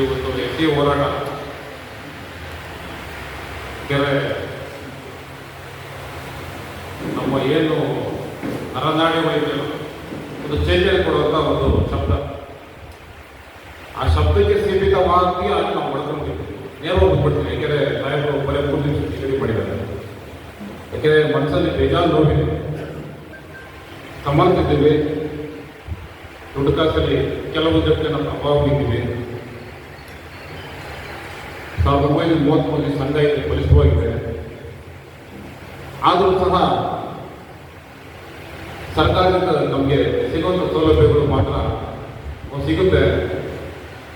ಇವತ್ತು ಎಸಿ ಹೋರಾಟ ಕೆರೆ ನಮ್ಮ ಏನು ನರನಾಡಿಗಳಿದೆಯಲ್ಲ ಒಂದು ಚೈತನ್ಯ ಕೊಡುವಂಥ ಒಂದು ಶಬ್ದ. ಆ ಶಬ್ದಕ್ಕೆ ಸೀಮಿತವಾಗಿ ಅಲ್ಲಿ ನಾವು ಬಡ್ಕೊಂಡಿದ್ದೀವಿ ನೇರವಾಗಿ ಹೋಗ್ಬಿಡ್ತೀವಿ ಯಾಕೆಂದರೆ ಸಾಹೇಬರು ಬರೆ ಪೂರ್ತಿ ನಿಗದಿ ಮಾಡಿದ್ದಾರೆ. ಯಾಕೆಂದರೆ ಮನಸ್ಸಲ್ಲಿ ಬೇಜಾರು ನೋವಿದೆ. ಸಂಬಂಧಿಸಿದ್ದೀವಿ ದುಡ್ಡು ಕಾಸಲ್ಲಿ ಕೆಲವು ಜೊತೆ ನಮ್ಮ ಅಭಾವ ಬಿದ್ದಿವೆ ಸಾವಿರದ ಒಂಬೈನೂರ ಮೂವತ್ತ್ಮೂರರಲ್ಲಿ ಸಂಘ ಇದೆ ಬಲಿಷ್ಠವಾಗಿದೆ ಆದರೂ ಸಹ ಸರ್ಕಾರದಿಂದ ನಮಗೆ ಸಿಗುವಂಥ ಸೌಲಭ್ಯಗಳು ಮಾತ್ರ ಸಿಗುತ್ತೆ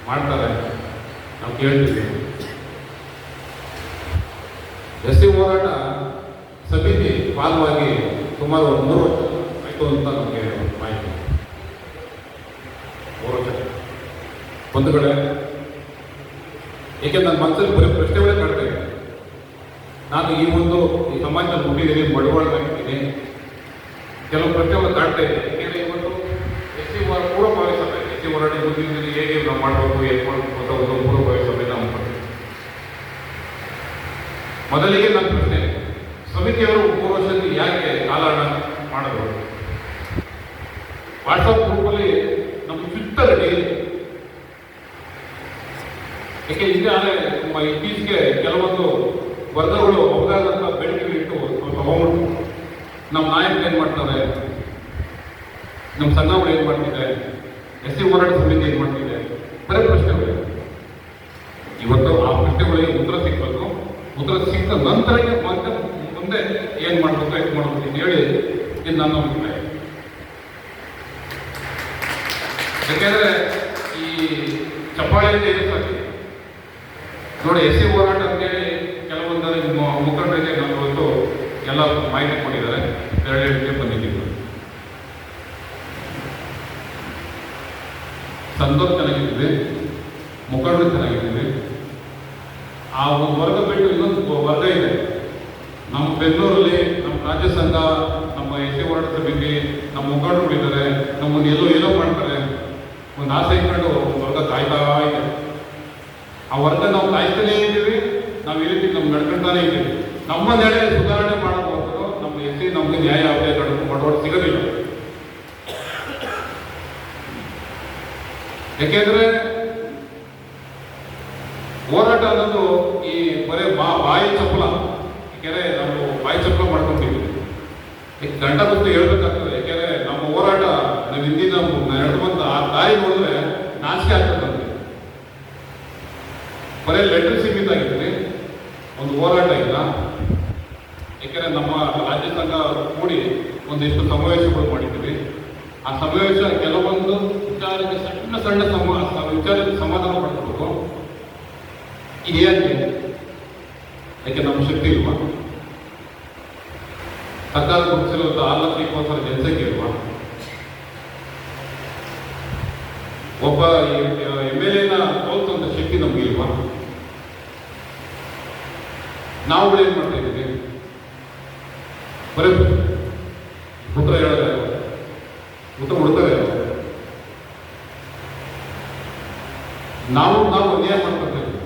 ಮಾಡ್ತಾರೆ ನಾವು ಕೇಳ್ತೀವಿ. ಎಸ್ ಸಿ ಹೋರಾಟ ಸಮಿತಿ ಭಾಗವಾಗಿ ಸುಮಾರು ಒಂದು ಮೂರು ವರ್ಷ ಆಯಿತು ಅಂತ ನಮಗೆ ಮಾಹಿತಿ. ಮೂರು ವರ್ಷ. ಒಂದು ಕಡೆ ಏಕೆ ನನ್ನ ಮನಸ್ಸಲ್ಲಿ ಬರೀ ಪ್ರಶ್ನೆಗಳೇ ಕಾಡ್ತಾ ಇದೆ ನಾನು ಈ ಒಂದು ಈ ಸಮಾಜದಲ್ಲಿ ಹುಟ್ಟಿದ್ದೀನಿ ಮಡವಾಳಾಗಿದ್ದೀನಿ ಕೆಲವು ಪ್ರಶ್ನೆಗಳು ಕಾಡ್ತಾ ಇದೆ. ಏಕೆಂದರೆ ಇವತ್ತು ಎಸ್ ಸಿ ವಾರ ಪೂರ್ವಭಾವಿ ಸಭೆ, ಎಸ್ ಸಿ ಹೋರಾಟ ಮುಂದಿನ ಹೇಗೆ ನಾವು ಮಾಡಬೇಕು ಹೇಗೆ ಮಾಡಬೇಕು ಅಂತ ಒಂದು ಪೂರ್ವಭಾವಿ ಸಭೆ ನಾವು ಮಾಡ್ತೀವಿ. ಮೊದಲಿಗೆ ನನ್ನ ಪ್ರಶ್ನೆ ಸಮಿತಿಯವರು ಮೂರು ವರ್ಷದಲ್ಲಿ ಯಾಕೆ ಕಾಲಹರಣ ಮಾಡಬಹುದು ವಾಟ್ಸಪ್ ಗ್ರೂಪಲ್ಲಿ ನಮ್ಮ ಟ್ವಿಟ್ಟರ್ ಡೈಲಿ ಯಾಕೆ ಈಗಾಗಲೇ ನಮ್ಮ ಇತ್ತೀಚೆಗೆ ಕೆಲವೊಂದು ವರ್ಗಗಳು ಅವಗಾದಂಥ ಬೆಳಕಿಗೆ ಇಟ್ಟು ಸ್ವಲ್ಪ ನಮ್ಮ ನಾಯಕರು ಏನು ಮಾಡ್ತಾರೆ? ನಮ್ಮ ಸಂಘಗಳು ಏನು ಮಾಡ್ತಿದೆ? ಎಸ್ ಸಿ ಹೋರಾಟ ಸಮಿತಿ ಏನು ಮಾಡ್ತಿದೆ? ಬರೀ ಪ್ರಶ್ನೆಗಳು ಇವತ್ತು ಆ ಪ್ರಶ್ನೆಗಳಿಗೆ ಉತ್ತರ ಸಿಗಬೇಕು? ಉತ್ತರ ಸಿಕ್ಕ ನಂತರ ಮತ್ತೆ ಮುಂದೆ ಏನು ಮಾಡಬೇಕು ಏನು ಮಾಡಬೇಕು ಅಂತ ಹೇಳಿ ಇದು ನನ್ನ ಅಭಿಪ್ರಾಯ. ಯಾಕೆಂದರೆ ಈ ಚಪ್ಪಾಳೆ ಏನು ನೋಡಿ, ಎಸ್ ಸಿ ಹೋರಾಟ ಅಂತೇಳಿ ಕೆಲವೊಂದು ಮುಖಂಡರಿಗೆ ನಾವು ಎಲ್ಲ ಮಾಹಿತಿ ಕೊಟ್ಟಿದ್ದಾರೆ. ಎರಡೆರಡಿಗೆ ಬಂದಿದ್ದೀವಿ. ಸಂದರ್ಭ ಚೆನ್ನಾಗಿದ್ದೀವಿ. ಮುಖಂಡರು ಚೆನ್ನಾಗಿದ್ದೀವಿ. ಆ ವರ್ಗ ಬಿಟ್ಟು ಇನ್ನೊಂದು ವರ್ಗ ಇದೆ. ನಮ್ಮ ಬೆಂಗಳೂರಲ್ಲಿ ನಮ್ಮ ರಾಜ್ಯ ಸಂಘ, ನಮ್ಮ ಎಸ್ ಸಿ ಹೋರಾಟ ಸಮಿತಿ, ನಮ್ಮ ಮುಖಂಡರುಗಳಿದ್ದಾರೆ. ನಮ್ಮನ್ನು ಎಲ್ಲೋ ಏನೋ ಮಾಡ್ತಾರೆ. ಒಂದು ಆಸೆ ಇಟ್ಕೊಂಡು ವರ್ಗ ಕಾಯ್ತಾ ವರ್ಗ ನಾವು ಕಾಯ್ತಾನೇ ಇದ್ದೀವಿ, ನಾವು ಈ ರೀತಿ ನಮ್ಗೆ ನಡ್ಕೊಳ್ತಾನೆ ಇದ್ದೀವಿ. ನಮ್ಮ ನೆಲೆ ಸುಧಾರಣೆ ಮಾಡಬಹುದು, ನಮ್ಮ ಸಿ ನಮಗೆ ನ್ಯಾಯ ಯಾವುದೇ ಮಾಡೋರು ಸಿಗೋದಿಲ್ಲ ಯಾಕೆಂದ್ರೆ ಹೋರಾಟ ಅನ್ನೋದು ಈ ಬರೀ ಬಾ, ಬಾಯಿ ಚಪ್ಪಲ ಯಾಕೆಂದ್ರೆ ನಾವು ಬಾಯಿ ಚಪ್ಪಲ ಮಾಡ್ಕೊಂಡಿದ್ದೀವಿ ಈ ಗಂಟ ಗೊತ್ತು ಹೇಳ್ಬೇಕಾಗ್ತದೆ, ಯಾಕೆಂದ್ರೆ ನಮ್ಮ ಹೋರಾಟ, ನಮ್ಮ ಹಿಂದಿನ ನಡೆದುವಂತ ಆ ತಾಯಿ ನೋಡಿದ್ರೆ ನಾಚಿಕೆ ಆಗ್ತದೆ. ಬರೀ ಲೆಟರ್ ಸೀಮಿತ ಆಗಿದ್ರಿ ಒಂದು ಹೋರಾಟ ಇಲ್ಲ. ಏಕೆಂದರೆ ನಮ್ಮ ರಾಜ್ಯ ಸಂಘ ಕೂಡಿ ಒಂದಿಷ್ಟು ಸಮಾವೇಶಗಳು ಮಾಡಿದ್ದೀವಿ. ಆ ಸಮಾವೇಶ ಕೆಲವೊಂದು ವಿಚಾರಕ್ಕೆ ಸಣ್ಣ ಸಣ್ಣ ಸಮ, ವಿಚಾರಕ್ಕೆ ಸಮಾಧಾನ ಪಡ್ಕೋಬೇಕು ಇದು ಯಾಕೆ ನಮ್ಮ ಶಕ್ತಿ ಇಲ್ವಾ? ಸರ್ಕಾರ ಗುರುತಿಸಿರುವಂಥ ಆಲೋಚನೆಗೋಸ್ಕರ ಜನಸಂಖ್ಯೆ ಇಲ್ವಾ? ಒಬ್ಬ ಎಂ, ಎಲ್, ಎನ ಸೋಲ್ತಂತ ಶಕ್ತಿ ನಮ್ಗೆ ಇಲ್ವಾ ನಾವುಗಳು ಏನ್ ಮಾಡ್ತಾ ಇದ್ದೀವಿ? ಬರೀ ಉತ್ತರ ಹೇಳಿದ್ರೆ ಉತ್ತರ ಹುಡ್ತಾರೆ ನಾವು ನಾವು ಅನ್ಯಾಯ ಮಾಡ್ಕೊತಾ ಇದ್ದೀವಿ.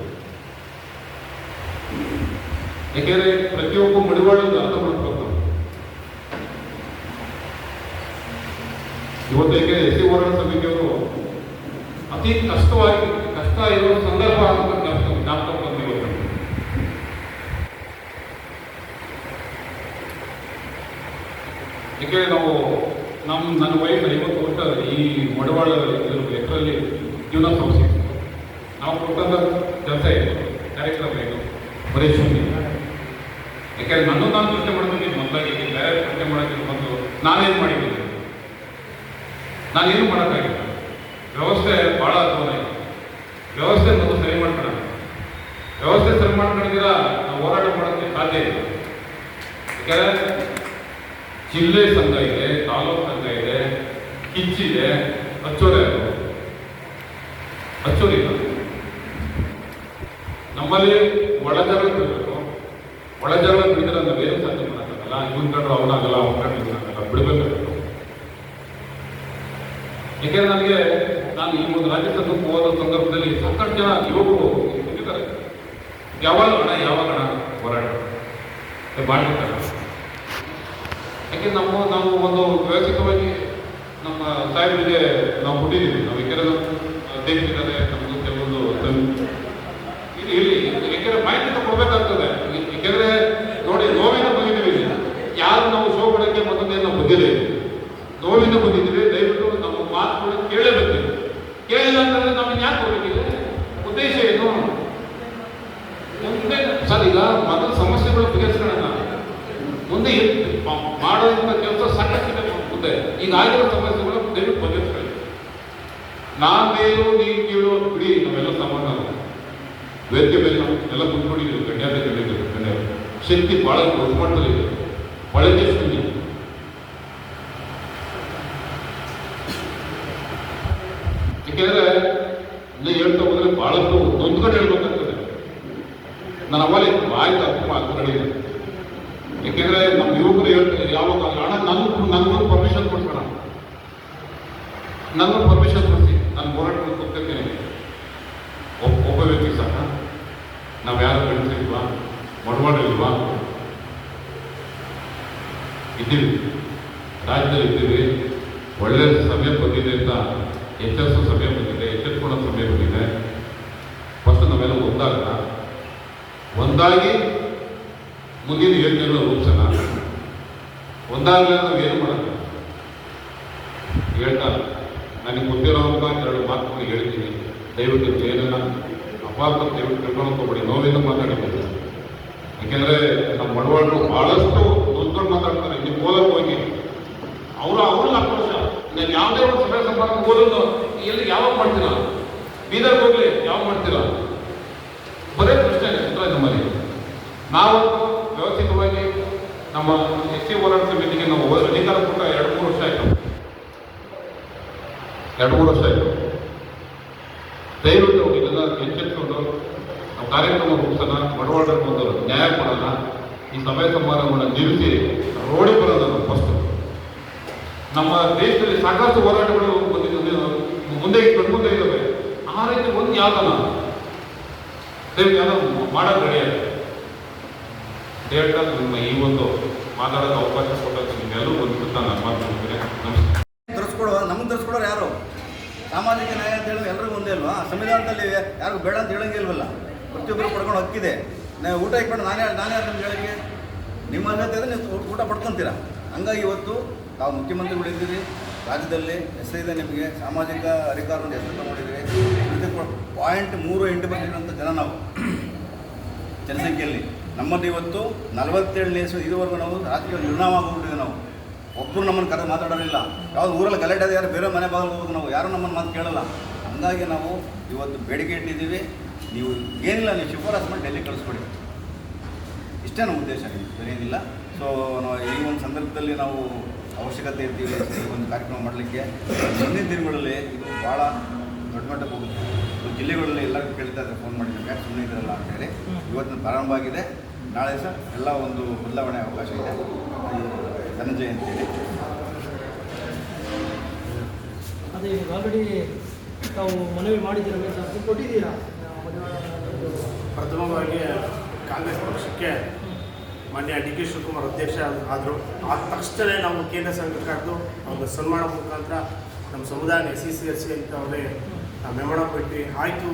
ಯಾಕೆಂದ್ರೆ ಪ್ರತಿಯೊಬ್ಬ ಮಡಿವಾಳನ್ನು ಅರ್ಥ ಮಾಡ್ಕೊಳ್ತಾರೆ ಇವತ್ತು ಏಕೆ ಎಸ್ ಸಿ ಹೋರಾಟ ಸಮಿತಿಯವರು ಅತಿ ಕಷ್ಟವಾಗಿ, ಕಷ್ಟ ಇರುವ ಸಂದರ್ಭ ಅಂತ ಜ್ಞಾಪಕ ಜ್ಞಾಪಕ ಬಂದಿದೆ ಇವತ್ತು. ಯಾಕೆಂದ್ರೆ ನಾವು ನಮ್ಮ ನನ್ನ ವಯಸ್ಸು ಐವತ್ತು ವರ್ಷ ಈ ಮಡವಾಳ ಎಕರಲ್ಲಿ ಜೀವನ ಸಂಸ್ಥೆ ನಾವು ಕೊಟ್ಟಂತ ಕೆಲಸ ಇದೆ, ಕಾರ್ಯಕ್ರಮ ಇದು, ಬರೀ ಶೂನ್ಯ ಯಾಕೆಂದ್ರೆ ನನ್ನ ನಾನು ಪ್ರಶ್ನೆ ನೀವು ಮೊದಲಾಗಿ ಬೇರೆ ಪ್ರಶ್ನೆ ಮಾಡೋಕ್ಕೆ ಬಂದು ನಾನೇನು ಮಾಡಿದ್ದೀನಿ? ನಾನೇನು ಮಾಡೋಕ್ಕಾಗಿಲ್ಲ. ವ್ಯವಸ್ಥೆ ಭಾಳ ಅಧ್ವಾನ ಇದೆ. ವ್ಯವಸ್ಥೆ ನಾವು ಸರಿ ಮಾಡ್ಕೊಳ್ಳೋಣ ವ್ಯವಸ್ಥೆ ಸರಿ ಮಾಡ್ಕೊಂಡಿದ್ದೀರ, ನಾವು ಹೋರಾಟ ಮಾಡೋಕ್ಕೆ ಸಾಧ್ಯ ಇಲ್ಲ. ಯಾಕಂದ್ರೆ ಜಿಲ್ಲೆ ಸಂಘ ಇದೆ, ತಾಲೂಕು ಸಂಘ ಇದೆ, ಕಿಚ್ಚಿದೆ, ಅಚ್ಚೋರೆ ಅಚ್ಚೋರಿ ನಮ್ಮಲ್ಲಿ ಒಳಜಗಳ ಬಿಡಬೇಕು ಒಳಜಗಳ ಬಿಡಿದ್ರೆ ಬೇರೆ ಸಾಧ್ಯ ಮಾಡೋಕ್ಕಾಗಲ್ಲ. ಇವನ್ ಕಂಡ್ರು ಅವನಾಗಲ್ಲ ಅವನ ಕಂಡ್ರು ಇವನಾಗಲ್ಲ ಬಿಡಬೇಕು ಯಾಕೆಂದ್ರೆ ನನಗೆ ನಾನು ಈ ಒಂದು ರಾಜ್ಯ ಸಂಘಕ್ಕೆ ಹೋದ ಸಂದರ್ಭದಲ್ಲಿ ಸಾಕಷ್ಟು ಜನ ಯುವಕರು ಯಾವಾಗ ಹಣ ಯಾವಾಗ ಹಣ? ಹೋರಾಟ. ಯಾಕೆ ನಮ್ಮ, ನಾವು ಒಂದು ವ್ಯವಸ್ಥಿತವಾಗಿ ನಮ್ಮ ಸಾಹೇಬರಿಗೆ ನಾವು ಹುಟ್ಟಿದ್ದೀವಿ ನಾವು ಯಾಕೆಂದ್ರೆ ನಮ್ಮ ದೇಶಿದ್ದಾರೆ ನಮ್ಮದು ಕೆಲವೊಂದು ಇಲ್ಲಿ ಇಲ್ಲಿ ಯಾಕೆಂದ್ರೆ ಮಾಹಿತಿ ಕೊಡ್ಬೇಕಾಗ್ತದೆ. ಯಾಕೆಂದ್ರೆ ನೋಡಿ, ನೋವಿನ ಬಂದಿದ್ದೀವಿ. ಯಾರು ನಾವು ಶೋ ಕೊಡೋಕ್ಕೆ ಮೊದಲನೇ ನಾವು. ನೋವಿನ ಬಂದಿದ್ದೀವಿ. ದಯವಿಟ್ಟು ನಮ್ಮ ಮಾತುಗಳು ಕೇಳಬೇಕು ಕೇಳಿಲ್ಲ ಅಂತಂದ್ರೆ ನಮ್ಮನ್ನು ಯಾಕೆ ಹೋಗ್ಬೇಕಿದೆ ಉದ್ದೇಶ ಏನು? ಮುಂದೆ, ಸರ್, ಈಗ ಮೊದಲು ಸಮಸ್ಯೆಗಳು ಬಗೆಹರಿಸ್ಕೊಳ್ಳೋಣ ಮುಂದೆ ಏನ್ ಮಾ- ಮಾಡುವಂಥ ಕೆಲಸ ಸಾಕಷ್ಟಿದೆ ಮುಂದೆ. ಈಗ ಆಗಿರೋ ಸಮಸ್ಯೆಗಳು ದಯವಿಟ್ಟು ಬಗೆಹರಿಸ್ಕೊಳ್ಳಿ. ನಾನ್ ಮೇಲು ನೀನು ಕೀಳು ಬಿಡಿ ನಾವೆಲ್ಲ ಸಮಾನ ವೇದಿಕೆ ಮೇಲೆ ಎಲ್ಲ ಕುತ್ಕೊಂಡಿದ್ದೀವಿ ಗಣ್ಯಾದ ಗಣ್ಯರು. ಶಕ್ತಿ ಬಹಳ ದೊಡ್ಡ ಮಟ್ಟದಲ್ಲಿದೆ ಬಳಕೆ ಶಕ್ತಿ. ಯಾಕೆಂದ್ರೆ ಇಲ್ಲಿ ಹೇಳ್ತಾ ಹೋದ್ರೆ ಬಹಳಷ್ಟು ಕಡೆ ಹೇಳ್ಬೇಕಾಗ್ತದೆ. ನನ್ನ ಅವಾಗ ಆಯ್ತು, ಅಪ್ಪ ಮಾತುಗಳಿದೆ ಯಾಕೆಂದ್ರೆ ನಮ್ಮ ಯುವಕರು ಹೇಳ್ತಾರೆ ಯಾವಾಗ ಅಣ್ಣ ನನ್ನ ನನ್ನ ಪರ್ಮಿಷನ್ ಕೊಡ್ಬೇಡ ನನ್ನ ಪರ್ಮಿಷನ್ ಕೊಡ್ತೀನಿ. ನಾನು ಹೋರಾಟ ಕೊಡ್ತೇನೆ ಒಬ್ಬ ವ್ಯಕ್ತಿ ಸಹ ನಾವು ಯಾರು ಕಳಿಸಿಲ್ವಾ ಮಡವಾಡಿಲ್ವಾ ಇದ್ದೀವಿ. ರಾಜ್ಯದಲ್ಲಿ ಇದ್ದೀವಿ. ಒಳ್ಳೆ ಸಮಯ ಬಂದಿದೆ ಅಂತ, ಎಚ್ಚರಿಸೋ ಸಮಯ ಬಂದಿದೆ ಎಚ್ಚರಿಕೊಳ್ಳೋ ಸಮಯ ಬಂದಿದೆ. ಫಸ್ಟ್ ನಾವೆಲ್ಲ ಒಂದಾಗ ಒಂದಾಗಿ ಮುಂದಿನ ಯೋಜನೆಗಳ ರೂಪಿಸೋಣ ಒಂದಾಗಲೇ ನಾವು ಏನು ಮಾಡೋಣ ಹೇಳ್ತಾ, ನನಗೆ ಗೊತ್ತಿರೋವಾಗ ಎರಡು ಮಾತುಗಳು ಹೇಳ್ತೀನಿ. ದಯವಿಟ್ಟು ಏನನ್ನ ಅಪಾರ್ಥ ದಯವಿಟ್ಟು ಕರ್ಕೊಂಡು ಹೋಗ್ಬೇಡಿ ನೋವಿಂದ ಮಾತಾಡಿದ್ದೀನಿ. ಯಾಕೆಂದ್ರೆ ನಮ್ಮ ಮಡವಾಳರು ಬಹಳಷ್ಟು ದೊಡ್ಡ ಮಾತಾಡ್ತಾರೆ ನೀವು ಓದಕ್ಕೆ ಹೋಗಿ ಅವರು ಅವ್ರಿಗೆ ಆಕ್ರೋಶ ನಾನು ಯಾವುದೇ ಒಂದು ಸಭೆ ಸಮಾರಂಭ ಓದೋದು ಎಲ್ಲಿ ಯಾವಾಗ ಮಾಡ್ತೀರಾ ಬೀದರ್ಗೆ ಹೋಗ್ಲಿ ಯಾವಾಗ ಮಾಡ್ತೀರಾ ಬರೇ ಪ್ರಶ್ನೆ ಉತ್ತರ ನಮ್ಮಲ್ಲಿ ನಾವು ವ್ಯವಸ್ಥಿತವಾಗಿ ನಮ್ಮ ಎಸ್ ಸಿ ಹೋರಾಟ ಸಮಿತಿಗೆ ನಾವು ಹೋದ- ಅಧಿಕಾರ ಕೊಟ್ಟ ಎರಡು ಮೂರು ವರ್ಷ ಆಯ್ತು ಎರಡು ವರ್ಷ ಆಯಿತು. ದಯವಿಟ್ಟು ಇದೆಲ್ಲ ಎಚ್ಚೆತ್ಕೊಂಡು ನಮ್ಮ ಕಾರ್ಯಕ್ರಮ ರೂಪಿಸೋಣ ಬಡವಾಡಕ್ಕೆ ಒಂದು ನ್ಯಾಯ ಕೊಡೋಣ, ಈ ಸಮಯ ಸಮಾರಂಭವನ್ನು ನಿಲ್ಲಿಸಿ ರೋಡಿ ಬರೋದನ್ನು ಫಸ್ಟ್ ನಮ್ಮ ದೇಶದಲ್ಲಿ ಸಾಕಷ್ಟು ಹೋರಾಟಗಳು ಮುಂದೆ ಕಣ್ಮುಂದೆ ಇದ್ದಾವೆ. ಆ ರೀತಿ ಒಂದು ಯಾವ್ದನ ಯಾವ್ದೋ ಮಾಡೋದು ರೆಡಿಯಾಗಿದೆ ದೇವ್ರ ನಿಮ್ಮ ಈ ಒಂದು ಮಾತಾಡೋಕೆ ಅವಕಾಶ ಕೊಟ್ಟಂತ ನಿಮ್ಮೆಲ್ಲರೂ ಒಂದು ನಾನು ಮಾತಾಡ್ತೀನಿ ನಮಸ್ಕಾರ ಧರಿಸ್ಕೊಡೋ ನಮ್ಗೆ ಧರಿಸ್ಕೊಡೋರು ಯಾರು ಸಾಮಾಜಿಕ ನ್ಯಾಯ ಅಂತ ಹೇಳಿದ್ರೆ ಎಲ್ರಿಗೂ ಒಂದೇ ಅಲ್ವಾ ಸಂವಿಧಾನದಲ್ಲಿ ಯಾರಿಗೂ ಬೇಡ ಅಂತ ಹೇಳಂಗಿಲ್ವಲ್ಲ ಪ್ರತಿಯೊಬ್ಬರು ಪಡ್ಕೊಂಡು ಹಕ್ಕಿದೆ. ನಾವು ಊಟ ಇಟ್ಕೊಂಡು ನಾನೇ ನಾನೇ ನಿಮ್ಗೆ ಹೇಳಿಕೆ ನಿಮ್ಮ ಅರ್ಹತೆ ಇದ್ರೆ ನೀವು ಊಟ- ಪಡ್ಕೊಂತೀರಾ. ಹಂಗಾಗಿ ಇವತ್ತು ತಾವು ಮುಖ್ಯಮಂತ್ರಿಗಳಿದ್ದೀರಿ ರಾಜ್ಯದಲ್ಲಿ ಹೆಸರಿದೆ ನಿಮಗೆ. ಸಾಮಾಜಿಕ ಅಧಿಕಾರವನ್ನು ಹೆಸರು ತಗೊಂಡಿದ್ದೀವಿ ಪಾಯಿಂಟ್ ಮೂರು ಎಂಟು ಬಂದಿರುವಂಥ ಜನ ನಾವು. ಜನಸಂಖ್ಯೆಯಲ್ಲಿ. ನಮ್ಮದು ಇವತ್ತು ನಲವತ್ತೇಳನೇ ಇದುವರೆಗೂ ನಾವು ರಾಜಕೀಯ ನಿರ್ಣಾಮ ಆಗಿಬಿಟ್ಟಿದೆ ನಾವು. ಒಬ್ಬರು ನಮ್ಮನ್ನು ಕರೆದು ಮಾತಾಡೋರಿಲ್ಲ ಯಾವ್ದು ಊರಲ್ಲಿ ಗಲಾಟೆ ಯಾರು ಬೇರೆ ಮನೆ ಬಾಗಿಲು ಹೋಗೋದು ನಾವು. ಯಾರು ನಮ್ಮನ್ನು ಮಾತು ಕೇಳಲ್ಲ. ಹಂಗಾಗಿ ನಾವು ಇವತ್ತು ಬೇಡಿಕೆ ಇಟ್ಟಿದ್ದೀವಿ. ನೀವು ಏನಿಲ್ಲ, ನೀವು ಶಿಫಾರಸು ಮಾಡಿ ಡೆಲ್ಲಿ ಕಳಿಸ್ಕೊಡಿ. ಇಷ್ಟೇ ನಮ್ಮ ಉದ್ದೇಶ ಸರಿಯಿಲ್ಲ ಸೊ ಈ ಒಂದು ಸಂದರ್ಭದಲ್ಲಿ ನಾವು ಅವಶ್ಯಕತೆ ಇರ್ತೀವಿ, ಈ ಒಂದು ಕಾರ್ಯಕ್ರಮ ಮಾಡಲಿಕ್ಕೆ. ಮುಂದಿನ ದಿನಗಳಲ್ಲಿ ಇದು ಭಾಳ ದೊಡ್ಡ ಮಟ್ಟಕ್ಕೆ ಹೋಗುತ್ತೆ. ಜಿಲ್ಲೆಗಳಲ್ಲಿ ಎಲ್ಲರಿಗೂ ಕೇಳ್ತಾ ಇದ್ದಾರೆ ಫೋನ್ ಮಾಡಿ, ಯಾಕೆ ಸುಮ್ಮನೆ ಇದ್ರಲ್ಲ ಅಂತೇಳಿ ಇವತ್ತಿನ ಪ್ರಾರಂಭ ಆಗಿದೆ. ನಾಳೆ ಸರ್ ಎಲ್ಲ ಒಂದು ಬದಲಾವಣೆ ಅವಕಾಶ ಇದೆ. ಧನಂಜಯ ಅಂತೇಳಿ. ಅದೇ ಆಲ್ರೆಡಿ ತಾವು ಮನವಿ ಮಾಡಿದ್ದೀರಾ? ಮೆಸೇಜ್ ಕೊಟ್ಟಿದ್ದೀರಾ? ಪ್ರಥಮವಾಗಿ ಕಾಂಗ್ರೆಸ್ ಪಕ್ಷಕ್ಕೆ ಮಾನ್ಯ ಡಿ ಕೆ ಶಿವಕುಮಾರ್ ಅಧ್ಯಕ್ಷ ಆದರು ಆದ ತಕ್ಷಣ ನಾವು ಕೇಂದ್ರ ಸಂಘಕ್ಕೆ ಕರೆದು ಅವ್ರನ್ನ ಸನ್ಮಾನ ಮುಖಾಂತರ ನಮ್ಮ ಸಮುದಾಯ S C C S C ಅಂತ ಅವರೇ ಮೆಮೊಣ ಕೊಟ್ಟು ಆಯಿತು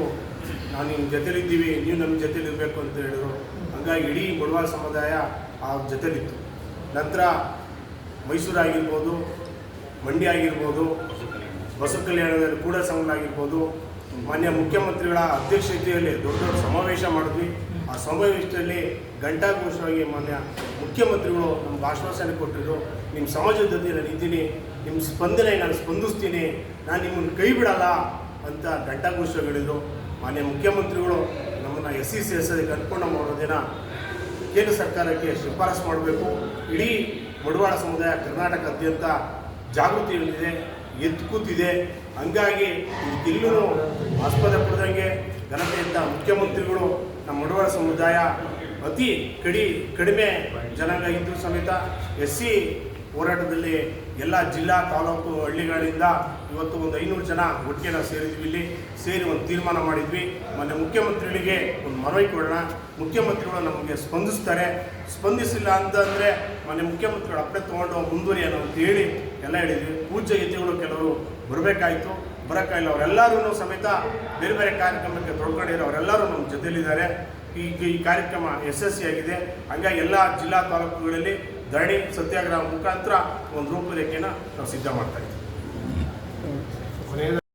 ನಾನು ನಿಮ್ಮ ಜೊತೆಲಿದ್ದೀವಿ ನೀವು ನಮ್ಮ ಜೊತೆಲಿ ಇರಬೇಕು ಅಂತ ಹೇಳಿದ್ರು. ಹಂಗಾಗಿ ಇಡೀ ಬಡವಾ ಸಮುದಾಯ ಆ ಜೊತೆಲಿತ್ತು. ನಂತರ ಮೈಸೂರು ಆಗಿರ್ಬೋದು ಮಂಡ್ಯ ಆಗಿರ್ಬೋದು ಬಸವ ಕಲ್ಯಾಣದಲ್ಲಿ ಕೂಡ ಸೌಂಡ್ ಆಗಿರ್ಬೋದು. ಮಾನ್ಯ ಮುಖ್ಯಮಂತ್ರಿಗಳ ಅಧ್ಯಕ್ಷತೆಯಲ್ಲಿ ದೊಡ್ಡ ದೊಡ್ಡ ಸಮಾವೇಶ ಮಾಡಿದ್ವಿ. ಆ ಸಮಾವೇಶದಲ್ಲಿ ಘಂಟಾಘೋಷವಾಗಿ ಮಾನ್ಯ ಮುಖ್ಯಮಂತ್ರಿಗಳು ನಮ್ಗೆ ಆಶ್ವಾಸನೆ ಕೊಟ್ಟಿದ್ರು. ನಿಮ್ಮ ಸಮಾಜದ ಜೊತೆ ನಾನು ಇದ್ದೀನಿ. ನಿಮ್ಮ ಸ್ಪಂದನೆ ನಾನು ಸ್ಪಂದಿಸ್ತೀನಿ. ನಾನು ನಿಮ್ಮನ್ನು ಕೈ ಬಿಡಲ್ಲ ಅಂತ ಘಂಟಾಘೋಷಗಳಿದ್ರು ಮಾನ್ಯ ಮುಖ್ಯಮಂತ್ರಿಗಳು ನಮ್ಮನ್ನು ಎಸ್ ಸಿ ಸಿ ಎಸ್ ಮಾಡೋ ದಿನ ಕೇಂದ್ರ ಸರ್ಕಾರಕ್ಕೆ ಶಿಫಾರಸು ಮಾಡಬೇಕು. ಇಡೀ ಮಡವಾಡ ಸಮುದಾಯ ಕರ್ನಾಟಕದಾದ್ಯಂತ ಜಾಗೃತಿ ಹೊಂದಿದೆ ಎದ್ದು ಕೂತಿದೆ. ಹಂಗಾಗಿ ಇಲ್ಲೂ ಆಸ್ಪದ ಪಡೆದಂಗೆ ಘನತೆಯಿಂದ ಮುಖ್ಯಮಂತ್ರಿಗಳು ನಮ್ಮ ಮಡವಾಳ ಸಮುದಾಯ ಅತಿ ಕಡಿ ಕಡಿಮೆ ಜನಾಂಗ ಇದ್ದರೂ ಸಮೇತ ಎಸ್ ಸಿ ಹೋರಾಟದಲ್ಲಿ ಎಲ್ಲ ಜಿಲ್ಲಾ ತಾಲೂಕು ಹಳ್ಳಿಗಳಿಂದ ಇವತ್ತು ಒಂದು ಐನೂರು ಜನ ಒಟ್ಟಿಗೆ ನಾವು ಸೇರಿದ್ವಿ ಇಲ್ಲಿ. ಸೇರಿ ಒಂದು ತೀರ್ಮಾನ ಮಾಡಿದ್ವಿ. ಮೊನ್ನೆ ಮುಖ್ಯಮಂತ್ರಿಗಳಿಗೆ ಒಂದು ಮನವಿ ಕೊಡೋಣ. ಮುಖ್ಯಮಂತ್ರಿಗಳು ನಮಗೆ ಸ್ಪಂದಿಸ್ತಾರೆ. ಸ್ಪಂದಿಸಿಲ್ಲ ಅಂತಂದರೆ ಮೊನ್ನೆ ಮುಖ್ಯಮಂತ್ರಿಗಳು ಅಪ್ಪೆ ತೊಗೊಂಡು ಮುಂದುವರಿಯೋಣ ಅಂತ ಹೇಳಿ ಎಲ್ಲ ಹೇಳಿದ್ವಿ. ಪೂಜ್ಯ ಗೀತೆಗಳು ಕೆಲವರು ಬರಬೇಕಾಯಿತು. ಬರೋಕ್ಕಾಗಿಲ್ಲ ಅವರೆಲ್ಲರೂ ಸಮೇತ ಬೇರೆ ಬೇರೆ ಕಾರ್ಯಕ್ರಮಕ್ಕೆ ತೊಡ್ಕೊಂಡಿರೋ ಅವರೆಲ್ಲರೂ ನಮ್ಮ ಜೊತೆಯಲ್ಲಿದ್ದಾರೆ. ಈ ಈ ಕಾರ್ಯಕ್ರಮ ಯಶಸ್ವಿಯಾಗಿದೆ. ಹಾಗಾಗಿ ಎಲ್ಲ ಜಿಲ್ಲಾ ತಾಲೂಕುಗಳಲ್ಲಿ ಧರಣಿ ಸತ್ಯಾಗ್ರಹ ಮುಖಾಂತರ ಒಂದು ರೂಪರೇಖೆಯನ್ನು ನಾವು ಸಿದ್ಧ ಮಾಡ್ತಾ ಇದ್ದೀವಿ.